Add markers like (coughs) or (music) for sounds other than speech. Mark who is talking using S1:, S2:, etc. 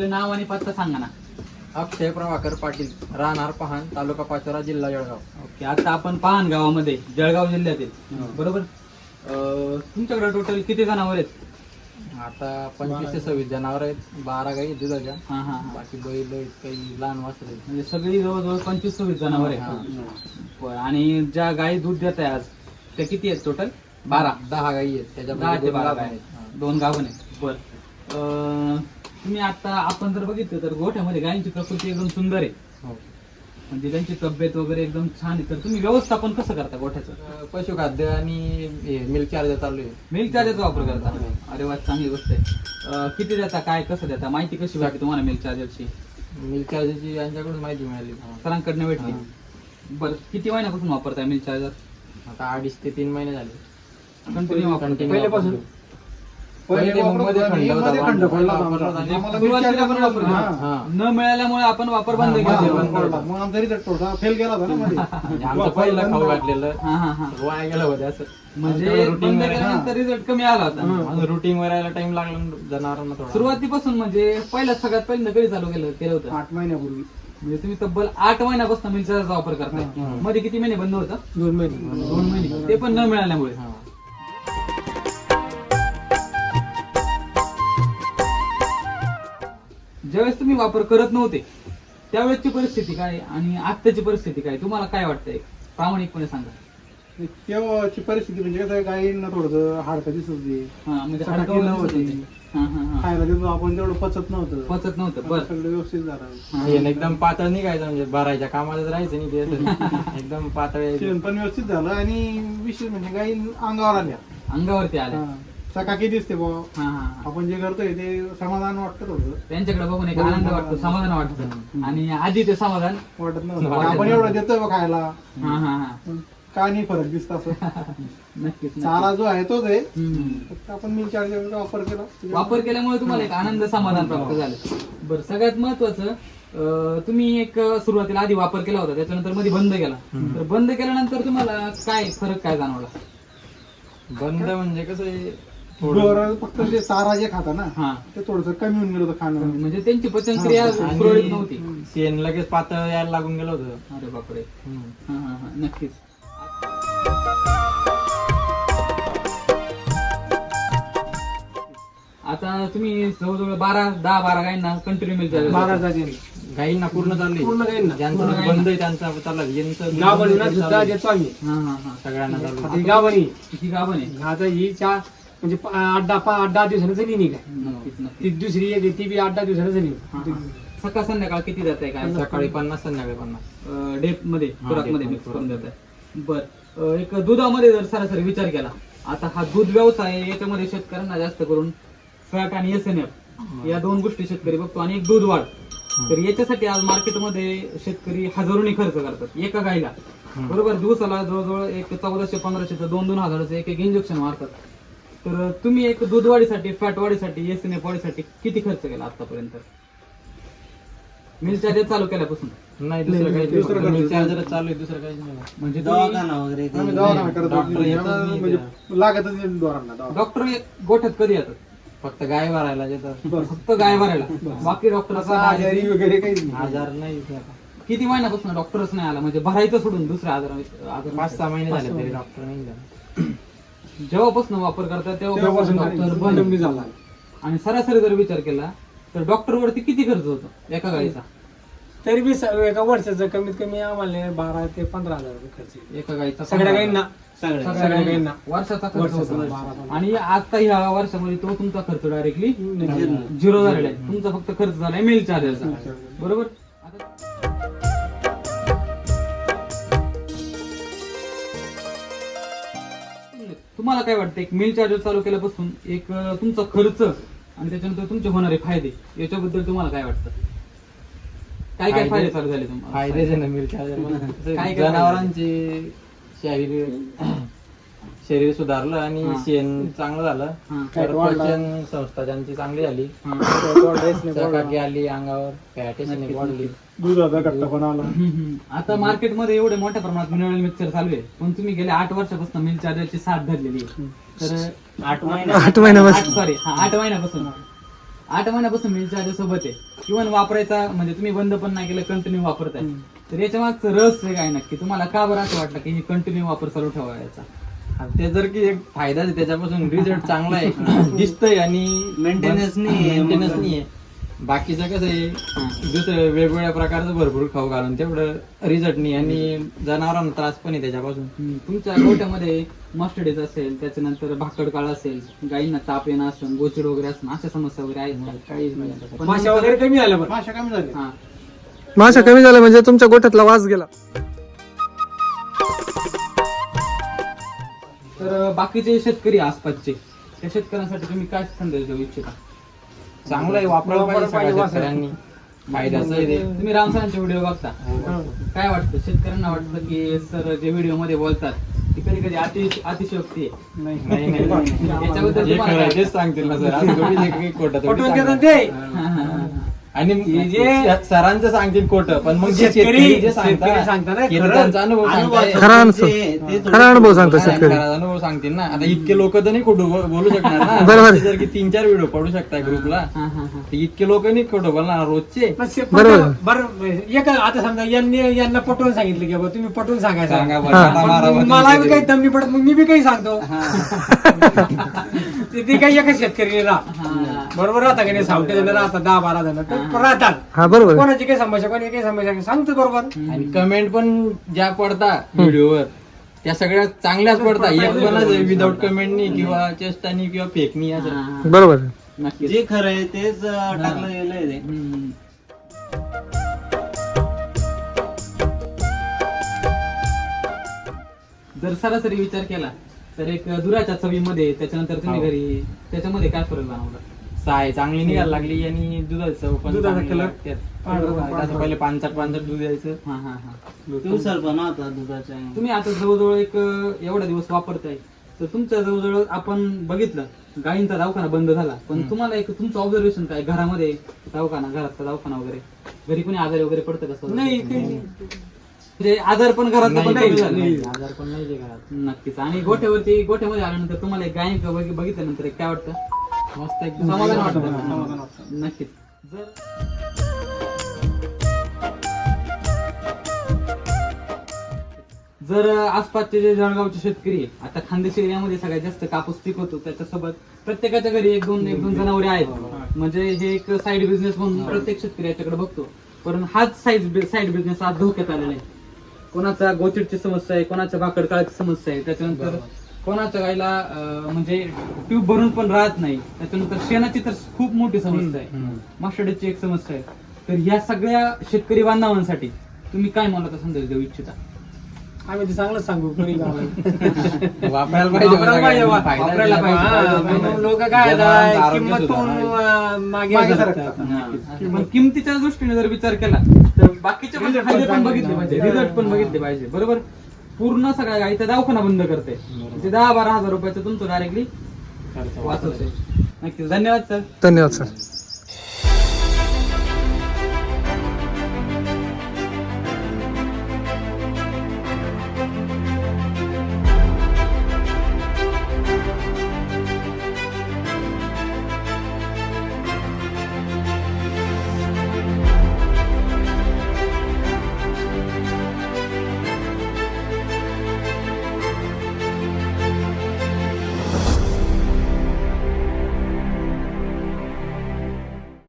S1: आपले नाव आणि पत्ता सांगा ना
S2: अक्षय प्रभाकर पाटील राहणार पहाण तालुका पाचोरा जिल्हा जळगाव
S1: ओके आता आपण पाहण गावामध्ये जळगाव जिल्ह्यातील
S2: हो.
S1: बरोबर अं, तुमच्याकडे टोटल किती जनावर आहेत
S2: आता पंचवीस ते सव्वीस जनावर आहेत बारा गाई दुधाच्या
S1: हा हा हा.
S2: बाकी बैल आहेत काही लहान वासरे आहेत.
S1: म्हणजे सगळी जवळजवळ पंचवीस सव्वीस जनावर
S2: हा.
S1: आहेत बरं. आणि ज्या गायी दूध देत आहे आज त्या किती आहेत टोटल बारा
S2: दहा गाई आहेत
S1: दहा
S2: त्याच्यामध्ये
S1: ते
S2: दोन
S1: बारा
S2: गाभण
S1: गाय
S2: आहेत. हा.
S1: दोन गाभण आहेत बर तुम्ही आता आपण जर बघितलं तर गोठ्यामध्ये गायींची प्रकृती एकदम सुंदर आहे.
S2: हो.
S1: म्हणजे त्यांची तब्येत वगैरे एकदम छान आहे. तर तुम्ही व्यवस्थापन कसं करता गोठ्याचं?
S2: अं, पशुखाद्य आणि मिल्क चार्जर चालू आहे.
S1: मिल्क चार्जरचा वापर करता? अरे वा चांगली गोष्ट आहे. अं, किती देता काय कसं देता? माहिती कशी वाटते तुम्हाला मिल्क चार्जरची?
S2: मिल्क चार्जरची यांच्याकडून माहिती मिळाली
S1: सरांकडनं भेटली. बरं किती महिन्यापासून वापरताय मिल्क चार्जर?
S2: आता अडीच ते तीन महिने झाले.
S1: कंटिन्यू वापरताय.
S2: Continue
S3: पहिल्यापासून?
S2: वापरतो. पहिले
S3: वापरत
S2: मध्ये
S3: होता
S2: खंड
S3: आणि
S2: होता,
S3: मध्ये खंड
S2: वापरला
S3: पडला
S2: होता.
S3: आम्हाला.
S2: आणि
S3: आम्हाला
S1: सुरुवातीला पण वापरलं.
S3: हा.
S2: हा.
S1: न मिळाल्यामुळे आपण वापर बंद केला
S2: वापर
S1: जेवण.
S2: बंद.
S3: पडला. मग आमचा रिझल्ट थोडा फेल गेला होता ना मध्ये (laughs)
S2: म्हणजे आमचं पहिलं खाऊ घातलेलं
S1: हा हा हा
S2: वाया गेलं होतं असं
S1: म्हणजे
S2: रुटीन
S1: बंद केल्यानंतर रिझल्ट कमी आला होता
S2: रुटीन वर यायला टाइम लागला ना जनावरांना थोडा
S1: सुरुवातीपासून म्हणजे पहिल्या सगळ्यात पहिल्यांदा कधी चालू केलं केलं होतं
S3: आठ महिन्यापूर्वी
S1: म्हणजे तुम्ही तब्बल आठ महिन्यापासून चार्जरचा वापर करताय. मध्ये किती महिने बंद होतं
S3: दोन महिने
S1: दोन महिने ते पण न मिळाल्यामुळे ज्यावेळेस तुम्ही वापर करत नव्हते त्यावेळेसची परिस्थिती काय आणि आत्ताची परिस्थिती काय तुम्हाला काय वाटतंय प्रामाणिकपणे सांगा
S3: तेव्हाची परिस्थिती म्हणजे कसं गायींना थोडस हाडकं दिसत होती
S1: हा म्हणजे
S3: नव्हती.
S1: दिसत. हा, हा, हा.
S3: खायला देतो आपण तेवढं पचत नव्हतं
S1: पचत नव्हतं
S3: आता
S1: बर
S3: सगळं व्यवस्थित झालं
S1: हा.
S2: शेण एकदम पातळ निघायचं म्हणजे भरायच्या कामालाच राहायचं नाही ते असं. (laughs) एकदम पातळ यायचं.
S3: शेण पण व्यवस्थित झालं आणि विशेष म्हणजे गायी अंगावर आल्या
S1: अंगावरती आले
S3: हा. चकाकी दिसते बुवा?
S1: हा हा. हा.
S3: आपण जे करतोय ते समाधान वाटतं थोडं
S1: त्यांच्याकडे बघून एक आनंद वाटतो समाधान. वाटतं. आणि आधी ते समाधान
S3: वाटत नव्हतं. आपण. एवढं देतोय बा खायला.
S1: हा हा हा.
S3: का नाही फरक दिसत असं? (laughs)
S1: नक्कीच.
S3: चारा जो आहे तोच आहे. फक्त आपण मिल चार्जरचा वापर केला.
S1: वापर केल्यामुळे तुम्हाला एक आनंद समाधान प्राप्त झालं. बरं सगळ्यात महत्वाचं तुम्ही एक सुरुवातीला आधी वापर केला होता त्याच्यानंतरमध्ये बंद केला. तर बंद केल्यानंतर तुम्हाला काय फरक काय जाणवला?
S2: बंद म्हणजे कसं
S3: फक्त जे चारा जे खाता ना
S1: हा.
S3: ते थोडस कमी होऊन गेलं होतं खाणं.
S1: म्हणजे त्यांची पचनक्रिया
S2: आणि
S1: सुरळीत नव्हती.
S2: शेण लगेच पातळ यायला लागून गेलं होतं.
S1: अरे बापरे.
S2: हम्म.
S1: हा हा हा. नक्कीच. आता तुम्ही जवळजवळ बारा दहा बारा गायींना कंटिन्यू मिळतात
S3: बारा जाती
S2: गाईंना पूर्ण चालली.
S3: पूर्ण गाईंना.
S2: ज्यांचं
S1: पूर्ण गाईंना.
S2: बंद आहे त्यांचा चालला. यांचं
S3: गाभणीला
S2: बंद
S3: सुद्धा. देतो आम्ही
S1: हा हा हा.
S2: सगळ्यांना चालू
S3: आता ही गाभणी
S1: किती गाभण आहे?
S3: आता ही चार म्हणजे प- आठ दहा पा- आठ दहा दिवसानं झाली नाही काय
S1: नक्कीच.
S3: ती दुसरी येते ती बी आठ दहा दिवसानं झाली
S1: हा, हा. सकाळ संध्याकाळ किती जात आहे काय
S2: सकाळी पन्नास. संध्याकाळी पन्नास.
S1: डेपमध्ये
S2: हा,
S1: खुराकमध्ये
S2: depth
S1: मिक्स करून. देत आहे बर. अं, एक दुधामध्ये जर सरासरी विचार केला आता हा दूध व्यवसाय आहे, याच्यामध्ये शेतकऱ्यांना जास्त करून फॅट आणि एस एन एफ या दोन गोष्टी शेतकरी बघतो आणि एक दूध वाढ. तर याच्यासाठी आज मार्केटमध्ये शेतकरी हजारोनी खर्च करतात एका गायला. बरोबर? दिवसाला जवळजवळ एक चौदाशे पंधराशे दोन दोन हजाराचं एक एक इंजेक्शन मारतात. तर तुम्ही एक दूध वाढीसाठी फॅट वाढीसाठी एस एन एफ वाढीसाठी किती खर्च केला आतापर्यंत मिल चार्जर चालू केल्यापासून
S2: नाही दुसरं
S3: नाही,
S2: काही
S3: दुसरं काही नाही.
S2: चार्जर चालू आहे दुसरं काही नाही
S1: म्हणजे
S3: आम्ही दवाखाना करत
S2: डॉक्टर
S3: होतो.
S2: येतच नाही
S3: म्हणजे. लागतच नाही.
S1: डॉक्टर एक गोठ्यात कधी येतात
S2: फक्त गाय भरायला
S3: बस.
S1: फक्त गाय भरायला बाकी डॉक्टर
S3: असं आजारी वगैरे काही नाही.
S2: आजार नाही
S1: किती महिन्यापासून डॉक्टरच नाही आला म्हणजे भरायचं सोडून दुसऱ्या आजार आजार
S2: पाच सहा महिने झाले तरी. डॉक्टर नाही. (clears throat)
S1: जेव्हापासून वापर करतात तेव्हापासून
S3: तेव्हापासून
S1: डॉक्टर
S3: बंद.
S1: बंद
S3: झाला.
S1: आणि सरासरी जर विचार केला तर डॉक्टर वरती किती खर्च होतो एका गाडीचा?
S3: तरी बी स- एका वर्षाचं कमीत कमी आम्हाला बारा ते पंधरा हजार रुपये खर्च.
S1: एका गाडीचा
S3: सगळ्या गाईंना
S1: सगळ्या
S3: सगळ्या
S1: गाईंना.
S3: गाईंना
S1: वर्षाचा खर्च
S3: वर्षाचा
S1: होतो.
S3: बारा पंधरा.
S1: आणि आता ह्या वर्षामध्ये तो तुमचा खर्च डायरेक्टली. झिरो झालेला आहे. तुमचा फक्त खर्च झालाय मिल चार्जरचा. बरोबर? आता तुम्हाला काय वाटतं एक मिल चार्जर चालू केल्यापासून एक तुमचा खर्च आणि त्याच्यानंतर तुमचे होणारे फायदे याच्याबद्दल तुम्हाला काय वाटतं? काय काय
S2: फायदे-
S1: फायदे चालू झाले तुम्हाला?
S2: मिल्क चार्जर (laughs)
S1: काय काय
S2: जनावरांचे शरीर शरीर सुधारलं आणि
S1: हा.
S2: शेण चांगलं झालं.
S1: हा.
S2: तर
S3: फॅट वाढला.
S2: पचन संस्था त्यांची चांगली झाली
S1: हा.
S2: चकाकी आली अंगावर वाढली
S3: आला.
S1: हम्म, हम्म. आता मार्केटमध्ये एवढे मोठ्या प्रमाणात मिनरल मिक्सर चालू आहे. पण तुम्ही गेल्या आठ वर्षापासून मिल चार्जरची साथ धरलेली आहे. तर
S2: आठ
S3: आठ महिन्यापासून.
S1: सॉरी हा आठ महिन्यापासून. आठ महिन्यापासून मिल चार्जर सोबत आहे. किंवा वापरायचा म्हणजे तुम्ही बंद पण नाही केलं कंटिन्यू वापरताय. तर याच्या मागचं रहस्य काय नक्की? तुम्हाला का बरं असं वाटलं की हे कंटिन्यू वापर चालू ठेवायचा?
S2: ते जर की एक फायदा आहे त्याच्यापासून रिझल्ट चांगला आहे. (coughs) दिसतंय आणि
S4: Maintenance नाहीये.
S2: मेंटेनन्स नाहीये. बाकीचं कसं आहे दुसरं वेगवेगळ्या प्रकारचं भरपूर खाऊ घालून तेवढं रिझल्ट नाही आणि जनावरांना त्रास पण आहे त्याच्यापासून.
S1: तुमच्या गोठ्यामध्ये मस्टडीज असेल त्याच्यानंतर भाकड काळ असेल गायींना ताप येणं असेल गोचिड वगैरे असेल अशा समस्या वगैरे आहेत का?
S2: काहीच नाही. आता.
S1: पण
S3: माशा वगैरे कमी पण
S4: माशा कमी झाली
S1: हा.
S5: माशा कमी झाल्या म्हणजे तुमच्या गोठ्यातला वास गेला.
S1: बाकीचे शेतकरी आसपासचे त्या शेतकऱ्यांसाठी तुम्ही काय संदेश देऊ इच्छिता
S2: चांगलं आहे वापरायला पाहिजे सगळ्या. शेतकऱ्यांनी फायद्याचं आहे ते
S1: तुम्ही रामसरांचे व्हिडिओ बघता
S3: हा.
S1: काय वाटतं शेतकऱ्यांना वाटतं की सर जे व्हिडिओमध्ये बोलतात ती कधी कधी अति अतिशयोक्ती आहे
S2: नाही नाही नाही. (laughs)
S1: याच्याबद्दल
S2: जे
S1: तुम्हाला
S2: खरं आहे
S1: काय
S2: तेच सांगतील ना सर असं थोडी जे काही खोटं थोडी
S3: पटवून देतात
S2: सांगणार.
S3: ते
S1: हा, हा, हा, हा.
S2: आणि
S3: जे-
S2: सरांचं सांगतील खोटं पण मग जे
S3: शेतकरी-
S2: जे
S3: शेतकरी सांगतात
S2: हे
S3: खरं.
S2: अनुभव सांगताय.
S5: खरा अनुभव. खरा अनुभव सांगतो
S2: खरा-
S5: शेतकरी
S2: खरा अनुभव सांगतील ना आता इतके लोक तर नाही खोटं बोलू शकणार ना
S5: बरोबर.
S2: जर की तीन चार व्हिडिओ पडू शकताय ग्रुपला
S1: हा, हा, हा.
S2: तर इतके लोक नाही खोटं बोलणार रोजचे
S3: पण
S5: बरोबर.
S3: बरं एक आता समजा यांनी यांना पटवून सांगितलं की बाबा तुम्ही पटवून सांगायचं
S2: सांगा बरं,
S5: हा.
S3: मला बी काही दम नाही पडत मग मी बी काही सांगतो (laughs) ते- ते काही एकच शेतकरी राहत
S1: हा.
S3: बरोबर राहता की नाही? सावटे जण राहतात दहा बारा जण तर राहतात.
S5: हा बरोबर. आहे.
S3: कोणाची काही समस्या कोणी काही समस्या सांगतो बरोबर.
S2: आणि कमेंट पण ज्या पडता व्हिडिओवर त्या सगळ्या चांगल्याच पडता. एक पण विदाऊट कमेंटनी किंवा चेष्टानी किंवा फेकनी असं.
S1: हा.
S5: बरोबर. आहे.
S1: नक्कीच.
S4: जे खरं आहे तेच अं, टाकलं गेलंय ते.
S1: हम्म. जर सरासरी विचार केला तर एक दुराच्या चवीमध्ये त्याच्यानंतर तुम्ही
S2: हो.
S1: घरी त्याच्यामध्ये काय फरक जाणवला
S2: साय चांगली निघायला लागली आणि दुधाचं पण
S3: दुधाचा
S2: चांगलं.
S3: पांढरं- पांढरं.
S2: पहिले पानसट पानसट दूध यायचं
S1: हा हा हा
S4: पिवसरपणा होता दुधाच्या
S1: तुम्ही आता जवळजवळ एक अं, एवढा दिवस वापरताय तर तुमच्या जवळजवळ आपण बघितलं गायींचा दवाखाना बंद झाला पण तुम्हाला एक तुमचं ऑब्झर्वेशन काय घरामध्ये दवाखाना घरातला दवाखाना वगैरे घरी कोणी आजारी वगैरे पडतं का?
S3: नाही काही नाही.
S1: म्हणजे आजार पण घरात
S2: नाही,
S1: पण
S2: नाही,
S1: कमी झाले
S2: नाही, आजार पण नाही घरात.
S1: नक्कीच. आणि गोठ्यावरती गोठ्यामध्ये आल्यानंतर तुम्हाला एक गायन बघ- बघितल्यानंतर एक काय वाटतं?
S2: मस्त एकदम
S1: समाधान
S3: समाधान
S1: वाटतं. नक्कीच. जर जर आसपासचे जे जळगावचे शेतकरी आता खानदेश एरियामध्ये सगळ्यात जास्त कापूस पिकवतो त्याच्यासोबत प्रत्येकाच्या घरी एक दोन एक दोन जनावरे आहेत. म्हणजे हे एक साईड बिझनेस म्हणून प्रत्येक शेतकरी याच्याकडे बघतो. पण हाच साईड साईड बिझनेस आज धोक्यात आलेला आहे. कोणाचा गोचिडची समस्या आहे कोणाच्या भाकड काळाची समस्या आहे त्याच्यानंतर कोणाच्या गायला म्हणजे ट्यूब भरून पण राहत नाही त्याच्यानंतर शेणाची तर खूप मोठी समस्या आहे. मास्टरडीची एक समस्या आहे. तर ह्या सगळ्या शेतकरी बांधवांसाठी तुम्ही काय मला संदेश देऊ इच्छिता?
S3: आम्ही ते चांगलंच सांगू कोणी. (laughs)
S2: वापरायला पाहिजे
S3: वापरायला. हा. लोक काय किंमत मागे
S1: किमतीच्या दृष्टीने जर विचार केला बाकीचे पण
S3: Result
S1: फायदे
S3: पण
S1: पण बघितले
S3: चांगले.
S1: पाहिजे. रिझल्ट पण बघितले पाहिजे. बरोबर? पूर्ण सगळ्या गाईचा दवाखाना बंद करते. म्हणजे दहा बारा हजार रुपयाचं तुमचं डायरेक्टली वाचवते नक्कीच. धन्यवाद सर
S5: धन्यवाद सर